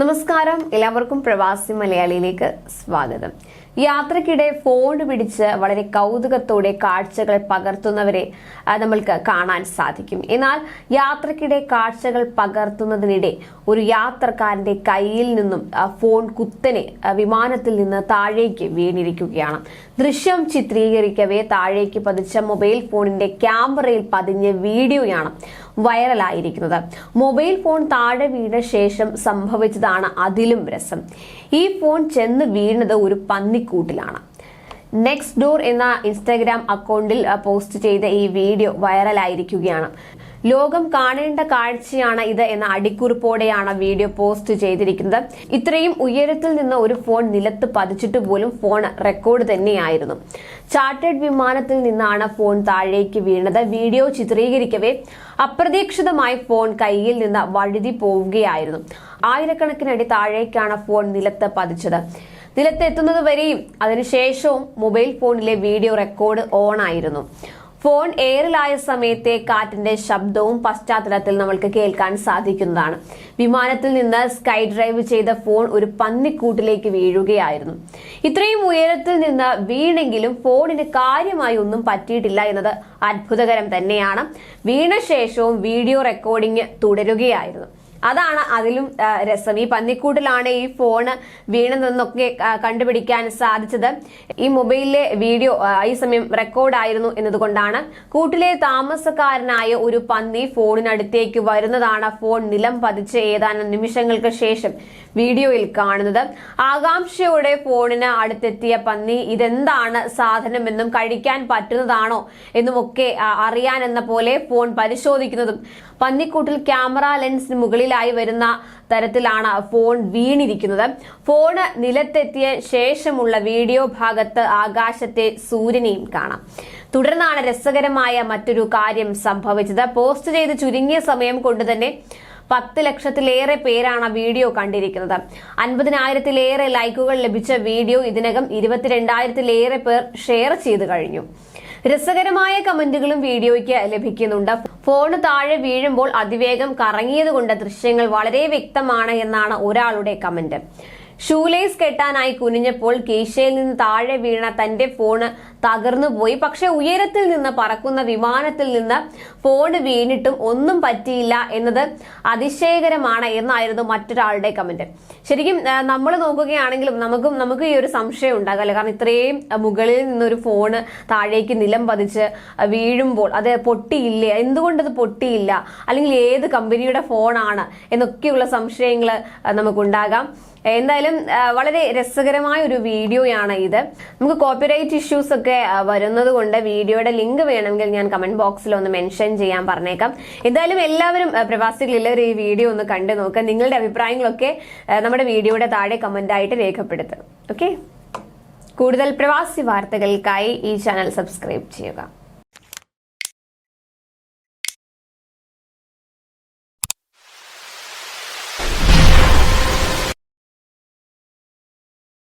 നമസ്കാരം. എല്ലാവർക്കും പ്രവാസി മലയാളിയിലേക്ക് സ്വാഗതം. യാത്രക്കിടെ ഫോൺ പിടിച്ച് വളരെ കൗതുകത്തോടെ കാഴ്ചകൾ പകർത്തുന്നവരെ നമ്മൾക്ക് കാണാൻ സാധിക്കും. എന്നാൽ യാത്രക്കിടെ കാഴ്ചകൾ പകർത്തുന്നതിനിടെ ഒരു യാത്രക്കാരന്റെ കയ്യിൽ നിന്നും ഫോൺ കുത്തനെ വിമാനത്തിൽ നിന്ന് താഴേക്ക് വീണിരിക്കുകയാണ്. ദൃശ്യം ചിത്രീകരിക്കവേ താഴേക്ക് പതിച്ച മൊബൈൽ ഫോണിന്റെ ക്യാമറയിൽ പതിഞ്ഞ വീഡിയോയാണ് വൈറലായിരിക്കുന്നത്. മൊബൈൽ ഫോൺ താഴെ വീണ ശേഷം സംഭവിച്ചതാണ് അതിലും രസം. ഈ ഫോൺ ചെന്ന് വീണത് ഒരു പന്നിക്കൂട്ടിലാണ്. നെക്സ്റ്റ് ഡോർ എന്ന ഇൻസ്റ്റാഗ്രാം അക്കൗണ്ടിൽ പോസ്റ്റ് ചെയ്ത ഈ വീഡിയോ വൈറലായിരിക്കുകയാണ്. ലോകം കാണേണ്ട കാഴ്ചയാണ് ഇത് എന്ന അടിക്കുറിപ്പോടെയാണ് വീഡിയോ പോസ്റ്റ് ചെയ്തിരിക്കുന്നത്. ഇത്രയും ഉയരത്തിൽ നിന്ന് ഒരു ഫോൺ നിലത്ത് പതിച്ചിട്ട് പോലും ഫോൺ റെക്കോർഡ് തന്നെയായിരുന്നു. ചാർട്ടേഡ് വിമാനത്തിൽ നിന്നാണ് ഫോൺ താഴേക്ക് വീണത്. വീഡിയോ ചിത്രീകരിക്കവേ അപ്രതീക്ഷിതമായി ഫോൺ കയ്യിൽ നിന്ന് വഴുതി പോവുകയായിരുന്നു. ആയിരക്കണക്കിനടി താഴേക്കാണ് ഫോൺ നിലത്ത് പതിച്ചത്. നിലത്തെത്തുന്നത് വരെയും അതിനുശേഷവും മൊബൈൽ ഫോണിലെ വീഡിയോ റെക്കോർഡ് ഓൺ ആയിരുന്നു. ഫോൺ എയറിലായ സമയത്തെ കാറ്റിന്റെ ശബ്ദവും പശ്ചാത്തലത്തിൽ നമ്മൾക്ക് കേൾക്കാൻ സാധിക്കുന്നതാണ്. വിമാനത്തിൽ നിന്ന് സ്കൈ ഡ്രൈവ് ചെയ്ത ഫോൺ ഒരു പന്നിക്കൂട്ടിലേക്ക് വീഴുകയായിരുന്നു. ഇത്രയും ഉയരത്തിൽ നിന്ന് വീണെങ്കിലും ഫോണിന് കാര്യമായി ഒന്നും പറ്റിയിട്ടില്ല എന്നത് അത്ഭുതകരം തന്നെയാണ്. വീണ ശേഷവും വീഡിയോ റെക്കോർഡിംഗ് തുടരുകയായിരുന്നു. അതാണ് അതിലും രസം. ഈ പന്നിക്കൂട്ടിലാണ് ഈ ഫോണ് വീണതെന്നൊക്കെ കണ്ടുപിടിക്കാൻ സാധിച്ചത്. ഈ മൊബൈലിലെ വീഡിയോ ഈ സമയം റെക്കോർഡായിരുന്നു എന്നതുകൊണ്ടാണ്. കൂട്ടിലെ താമസക്കാരനായ ഒരു പന്നി ഫോണിനടുത്തേക്ക് വരുന്നതാണ് ഫോൺ നിലം പതിച്ച് ഏതാനും നിമിഷങ്ങൾക്ക് ശേഷം വീഡിയോയിൽ കാണുന്നത്. ആകാംക്ഷയോടെ ഫോണിന് അടുത്തെത്തിയ പന്നി ഇതെന്താണ് സാധനമെന്നും കഴിക്കാൻ പറ്റുന്നതാണോ എന്നുമൊക്കെ അറിയാനെന്ന പോലെ ഫോൺ പരിശോധിക്കുന്നതും പന്നിക്കൂട്ടിൽ ക്യാമറ ലെൻസിന് മുകളിലായി വരുന്ന തരത്തിലാണ് ഫോൺ വീണിരിക്കുന്നത്. ഫോണ് നിലത്തെത്തിയ ശേഷമുള്ള വീഡിയോ ഭാഗത്ത് ആകാശത്തെ സൂര്യനെയും കാണാം. തുടർന്നാണ് രസകരമായ മറ്റൊരു കാര്യം സംഭവിച്ചത്. പോസ്റ്റ് ചെയ്ത് ചുരുങ്ങിയ സമയം കൊണ്ട് തന്നെ പത്ത് ലക്ഷത്തിലേറെ പേരാണ് വീഡിയോ കണ്ടിരിക്കുന്നത്. അൻപതിനായിരത്തിലേറെ ലൈക്കുകൾ ലഭിച്ച വീഡിയോ ഇതിനകം ഇരുപത്തിരണ്ടായിരത്തിലേറെ പേർ ഷെയർ ചെയ്തു കഴിഞ്ഞു. രസകരമായ കമന്റുകളും വീഡിയോയ്ക്ക് ലഭിക്കുന്നുണ്ട്. ഫോൺ താഴെ വീഴുമ്പോൾ അതിവേഗം കറങ്ങിയതുകൊണ്ട് ദൃശ്യങ്ങൾ വളരെ വ്യക്തമാണ് എന്നാണ് ഒരാളുടെ കമന്റ്. ഷൂലേസ് കെട്ടാനായി കുനിഞ്ഞപ്പോൾ കീശയിൽ നിന്ന് താഴെ വീണ തന്റെ ഫോണ് തകർന്നു പോയി. പക്ഷെ ഉയരത്തിൽ നിന്ന് പറക്കുന്ന വിമാനത്തിൽ നിന്ന് ഫോണ് വീണിട്ടും ഒന്നും പറ്റിയില്ല എന്നത് അതിശയകരമാണ് എന്നായിരുന്നു മറ്റൊരാളുടെ കമന്റ് ശരിക്കും നമ്മൾ നോക്കുകയാണെങ്കിലും നമുക്കും നമുക്ക് ഈ ഒരു സംശയം ഉണ്ടാകല്ലേ കാരണം ഇത്രയും മുകളിൽ നിന്നൊരു ഫോണ് താഴേക്ക് നിലം പതിച്ച് വീഴുമ്പോൾ അത് പൊട്ടിയില്ലേ? എന്തുകൊണ്ടത് പൊട്ടിയില്ല? അല്ലെങ്കിൽ ഏത് കമ്പനിയുടെ ഫോണാണ്? എന്നൊക്കെയുള്ള സംശയങ്ങൾ നമുക്കുണ്ടാകാം. എന്തായാലും വളരെ രസകരമായ ഒരു വീഡിയോയാണ് ഇത്. നമുക്ക് കോപ്പിറൈറ്റ് ഇഷ്യൂസ് ഒക്കെ ആ, വരുന്നത് കൊണ്ട് വീഡിയോയുടെ ലിങ്ക് വേണമെങ്കിൽ ഞാൻ കമന്റ് ബോക്സിൽ ഒന്ന് മെൻഷൻ ചെയ്യാൻ പറഞ്ഞേക്കാം. എന്തായാലും എല്ലാവരും പ്രവാസികളിലൊരു ഈ വീഡിയോ ഒന്ന് കണ്ടു നോക്കുക നിങ്ങളുടെ അഭിപ്രായങ്ങളൊക്കെ നമ്മുടെ വീഡിയോയുടെ താഴെ കമന്റ് ആയിട്ട് രേഖപ്പെടുത്തുക. ഓക്കെ കൂടുതൽ പ്രവാസി വാർത്തകൾക്കായി ഈ ചാനൽ സബ്സ്ക്രൈബ് ചെയ്യുക.